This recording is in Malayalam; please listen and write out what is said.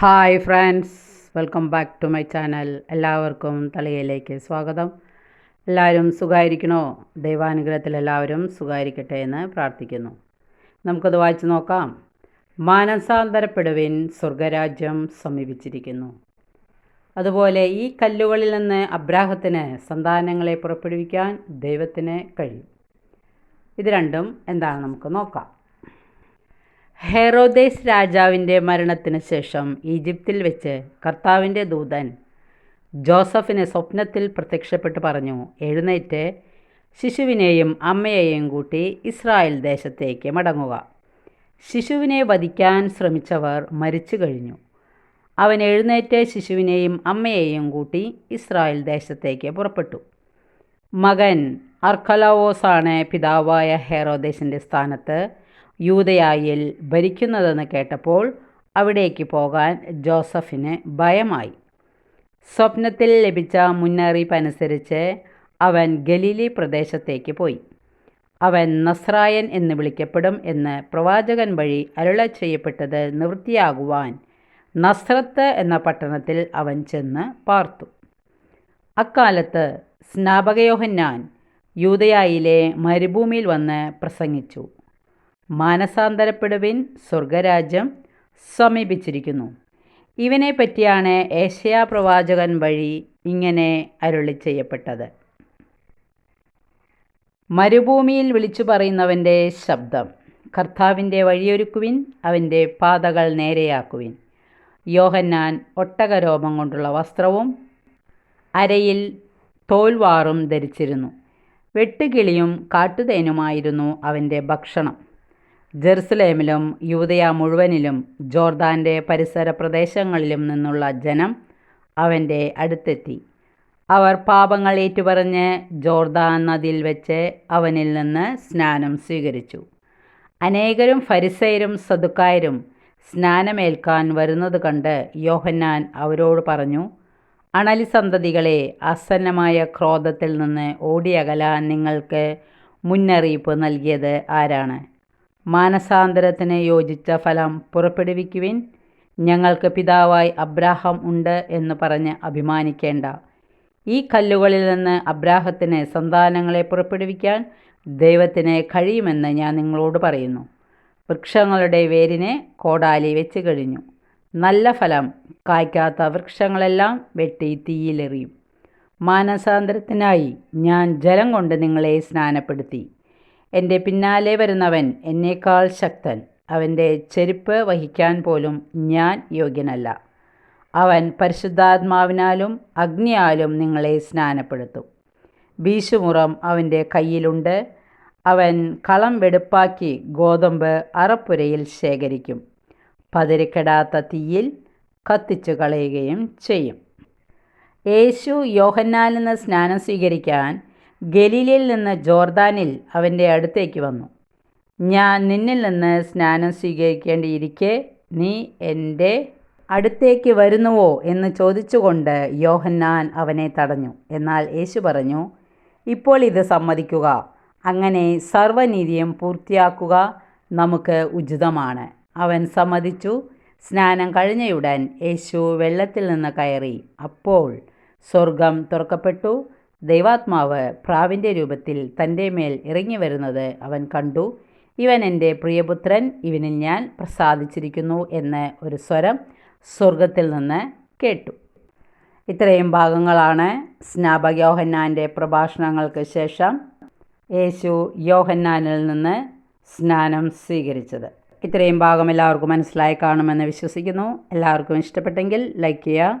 Hi friends welcome back to my channel എല്ലാവർക്കും തളികയിലേക്ക് സ്വാഗതം. എല്ലാവരും സുഖമായിരിക്കണോ ദൈവാനുഗ്രഹത്തിൽ എല്ലാവരും സുഖമായിരിക്കട്ടെ എന്ന് പ്രാർത്ഥിക്കുന്നു. നമുക്കത് വായിച്ചു നോക്കാം. മാനസാന്തരപ്പെടുവിൻ സ്വർഗരാജ്യം സമീപിച്ചിരിക്കുന്നു. അതുപോലെ ഈ കല്ലുകളിൽ നിന്ന് അബ്രാഹത്തിന് സന്താനങ്ങളെ പുറപ്പെടുവിക്കാൻ ദൈവത്തിന് കഴിയും. ഇത് രണ്ടും എന്താണ് നമുക്ക് നോക്കാം. ഹെറോദേസ് രാജാവിന്റെ മരണത്തിന് ശേഷം ഈജിപ്തിൽ വെച്ച് കർത്താവിന്റെ ദൂതൻ ജോസഫിന് സ്വപ്നത്തിൽ പ്രത്യക്ഷപ്പെട്ട് പറഞ്ഞു എഴുന്നേറ്റ്. ശിശുവിനെയും അമ്മയെയും കൂട്ടി ഇസ്രായേൽ ദേശത്തേക്ക് മടങ്ങുക. ശിശുവിനെ വധിക്കാൻ ശ്രമിച്ചവർ മരിച്ചു കഴിഞ്ഞു. അവൻ എഴുന്നേറ്റ് ശിശുവിനെയും അമ്മയെയും കൂട്ടി ഇസ്രായേൽ ദേശത്തേക്ക് പുറപ്പെട്ടു. മകൻ അർക്കലവോസാണ് പിതാവായ ഹെറോദേശിന്റെ സ്ഥാനത്ത് യൂതയായിൽ ഭരിക്കുന്നതെന്ന് കേട്ടപ്പോൾ അവിടേക്ക് പോകാൻ ജോസഫിന് ഭയമായി. സ്വപ്നത്തിൽ ലഭിച്ച മുന്നറിയിപ്പ് അനുസരിച്ച് അവൻ ഗലീലി പ്രദേശത്തേക്ക് പോയി. അവൻ നസ്രായൻ എന്ന് വിളിക്കപ്പെടും എന്ന് പ്രവാചകൻ വഴി അരുള ചെയ്യപ്പെട്ടത് നിവൃത്തിയാകുവാൻ നസ്രത്ത് എന്ന പട്ടണത്തിൽ അവൻ ചെന്ന് പാർത്തു. അക്കാലത്ത് സ്നാപകയോഹന്നാൻ യൂതയായിലെ മരുഭൂമിയിൽ വന്ന് പ്രസംഗിച്ചു. മാനസാന്തരപ്പെടുവിൻ സ്വർഗരാജ്യം സമീപിച്ചിരിക്കുന്നു. ഇവനെ പറ്റിയാണ് ഏഷ്യാ പ്രവാചകൻ വഴി ഇങ്ങനെ അരുളി ചെയ്യപ്പെട്ടത്. മരുഭൂമിയിൽ വിളിച്ചു പറയുന്നവന്റെ ശബ്ദം കർത്താവിന്റെ വഴിയൊരുക്കുവിൻ അവന്റെ പാതകൾ നേരെയാക്കുവിൻ. യോഹന്നാൻ ഒട്ടകരോമം കൊണ്ടുള്ള വസ്ത്രവും അരയിൽ തോൽവാറും ധരിച്ചിരുന്നു. വെട്ടുകിളിയും കാട്ടുതേനുമായിരുന്നു അവന്റെ ഭക്ഷണം. ജെറുസലേമിലും യൂതയ മുഴുവനിലും ജോർദാന്റെ പരിസര പ്രദേശങ്ങളിലും നിന്നുള്ള ജനം അവന്റെ അടുത്തെത്തി. അവർ പാപങ്ങൾ ഏറ്റുപറഞ്ഞ് ജോർദാൻ നദിയിൽ വെച്ച് അവനിൽ നിന്ന് സ്നാനം സ്വീകരിച്ചു. അനേകരും ഫരിസയരും സതുക്കായരും സ്നാനമേൽക്കാൻ വരുന്നത് കണ്ട് യോഹന്നാൻ അവരോട് പറഞ്ഞു അണലി സന്തതികളെ ആസന്നമായ ക്രോധത്തിൽ നിന്ന് ഓടിയകലാൻ നിങ്ങൾക്ക് മുന്നറിയിപ്പ് നൽകിയത് ആരാണ്? മാനസാന്തരത്തിന് യോജിച്ച ഫലം പുറപ്പെടുവിക്കുവിൻ. ഞങ്ങൾക്ക് പിതാവായി അബ്രാഹം ഉണ്ട് എന്ന് പറഞ്ഞ് അഭിമാനിക്കേണ്ട. ഈ കല്ലുകളിൽ നിന്ന് അബ്രാഹത്തിന് സന്താനങ്ങളെ പുറപ്പെടുവിക്കാൻ ദൈവത്തിന് കഴിയുമെന്ന് ഞാൻ നിങ്ങളോട് പറയുന്നു. വൃക്ഷങ്ങളുടെ വേരിനെ കോടാലി വെച്ച് കഴിഞ്ഞു. നല്ല ഫലം കായ്ക്കാത്ത വൃക്ഷങ്ങളെല്ലാം വെട്ടി തീയിലെറിയും മാനസാന്തരത്തിനായി ഞാൻ ജലം കൊണ്ട് നിങ്ങളെ സ്നാനപ്പെടുത്തി. എന്റെ പിന്നാലെ വരുന്നവൻ എന്നേക്കാൾ ശക്തൻ. അവന്റെ ചെരുപ്പ് വഹിക്കാൻ പോലും ഞാൻ യോഗ്യനല്ല. അവൻ പരിശുദ്ധാത്മാവിനാലും അഗ്നിയാലും നിങ്ങളെ സ്നാനപ്പെടുത്തും. വീശുമുറം അവന്റെ കയ്യിലുണ്ട്. അവൻ കളം വെടുപ്പാക്കി ഗോതമ്പ് അറപ്പുരയിൽ ശേഖരിക്കും. പതിരിക്കെടാത്ത തീയിൽ കത്തിച്ചു കളയുകയും ചെയ്യും. യേശു യോഹന്നാലിൽ നിന്ന് സ്നാനം സ്വീകരിക്കാൻ ഗലീലയിൽ നിന്ന് ജോർദാനിൽ അവന്റെ അടുത്തേക്ക് വന്നു. ഞാൻ നിന്നിൽ നിന്ന് സ്നാനം സ്വീകരിക്കേണ്ടിയിരിക്കെ നീ എന്റെ അടുത്തേക്ക് വരുന്നുവോ? എന്ന് ചോദിച്ചുകൊണ്ട് യോഹന്നാൻ അവനെ തടഞ്ഞു. എന്നാൽ യേശു പറഞ്ഞു ഇപ്പോൾ ഇത് സമ്മതിക്കുക. അങ്ങനെ സർവനീതിയും പൂർത്തിയാക്കുക നമുക്ക് ഉചിതമാണ്. അവൻ സമ്മതിച്ചു. സ്നാനം കഴിഞ്ഞയുടൻ യേശു വെള്ളത്തിൽ നിന്ന് കയറി. അപ്പോൾ സ്വർഗം തുറക്കപ്പെട്ടു. ദൈവാത്മാവ് പ്രാവിന്റെ രൂപത്തിൽ തന്റെ മേൽ ഇറങ്ങി വരുന്നത് അവൻ കണ്ടു. ഇവൻ എന്റെ പ്രിയപുത്രൻ ഇവനിൽ ഞാൻ പ്രസാദിച്ചിരിക്കുന്നു എന്ന് ഒരു സ്വരം സ്വർഗത്തിൽ നിന്ന് കേട്ടു. ഇത്രയും ഭാഗങ്ങളാണ് സ്നാപക യോഹന്നാന്റെ പ്രഭാഷണങ്ങൾക്ക് ശേഷം യേശു യോഹന്നാനിൽ നിന്ന് സ്നാനം സ്വീകരിച്ചത്. ഇത്രയും ഭാഗം എല്ലാവർക്കും മനസ്സിലായി കാണുമെന്ന് വിശ്വസിക്കുന്നു. എല്ലാവർക്കും ഇഷ്ടപ്പെട്ടെങ്കിൽ ലൈക്ക് ചെയ്യുക